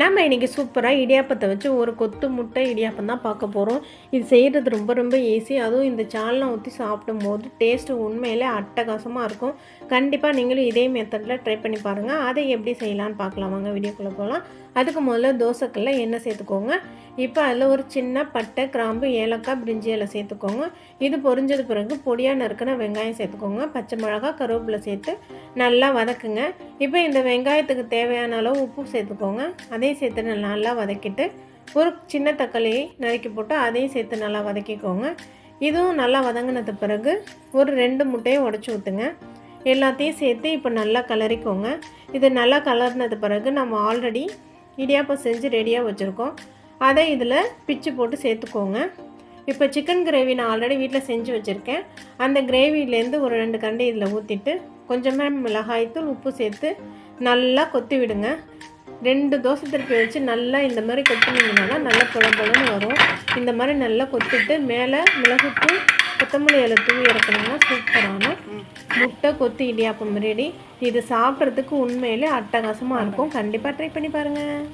நம்ம இன்றைக்கி சூப்பராக இடியாப்பத்தை வச்சு ஒரு கொத்து முட்டை இடியாப்பம் தான் பார்க்க போகிறோம் இது செய்கிறது ரொம்ப ரொம்ப ஈஸி அதுவும் இந்த சால்னா ஊற்றி சாப்பிடும்போது டேஸ்ட்டு உண்மையிலே அட்டகாசமாக இருக்கும். கண்டிப்பாக நீங்களும் இதே மெத்தடில் ட்ரை பண்ணி பாருங்கள் அதை எப்படி செய்யலான்னு பார்க்கலாம். வாங்க வீடியோக்குள்ளே போகலாம் அதுக்கு முதல்ல தோசைக்கல்ல எண்ணெய் சேர்த்துக்கோங்க. இப்போ அதில் ஒரு சின்ன பட்டை கிராம்பு ஏலக்காய் பிரிஞ்சி இலை சேர்த்துக்கோங்க. இது பொரிஞ்சது பிறகு பொடியாக நறுக்கின வெங்காயம் சேர்த்துக்கோங்க. பச்சை மிளகா கருவேப்பிலை சேர்த்து நல்லா வதக்குங்க. இப்போ இந்த வெங்காயத்துக்கு தேவையான அளவு உப்பு சேர்த்துக்கோங்க. அதையும் சேர்த்து நல்லா நல்லா வதக்கிட்டு ஒரு சின்ன தக்காளியை நறுக்கி போட்டு அதையும் சேர்த்து நல்லா வதக்கிக்கோங்க. இதுவும் நல்லா வதங்கினது பிறகு ஒரு ரெண்டு முட்டையை உடச்சி ஊற்றுங்க எல்லாத்தையும் சேர்த்து இப்போ நல்லா கலரிக்கோங்க இது நல்லா கலர்னது பிறகு நம்ம ஆல்ரெடி இடியாப்பம் செஞ்சு ரெடியாக வச்சுருக்கோம். அதை இதில் பிச்சு போட்டு சேர்த்துக்கோங்க. இப்போ சிக்கன் கிரேவி நான் ஆல்ரெடி வீட்டில் செஞ்சு வச்சுருக்கேன். அந்த கிரேவிலேருந்து ஒரு ரெண்டு கண்டு இதில் ஊற்றிட்டு கொஞ்சமாக மிளகாய்த்தூள் உப்பு சேர்த்து நல்லா கொத்தி விடுங்க. ரெண்டு தோசை திருப்பி வச்சு நல்லா இந்த மாதிரி கொத்தினீங்கன்னா நல்லா புலம்பலன்னு வரும். இந்த மாதிரி நல்லா கொத்திட்டு மேலே மிளகுத்தூள் கொத்தமல்லி இலை தூவி இறக்கணும்னா சூப்பரான முட்டை கொத்து இடியாப்பம் ரெடி. இது சாப்பிட்றதுக்கு உண்மையிலே அட்டகாசமாக இருக்கும். கண்டிப்பாக ட்ரை பண்ணி பாருங்கள்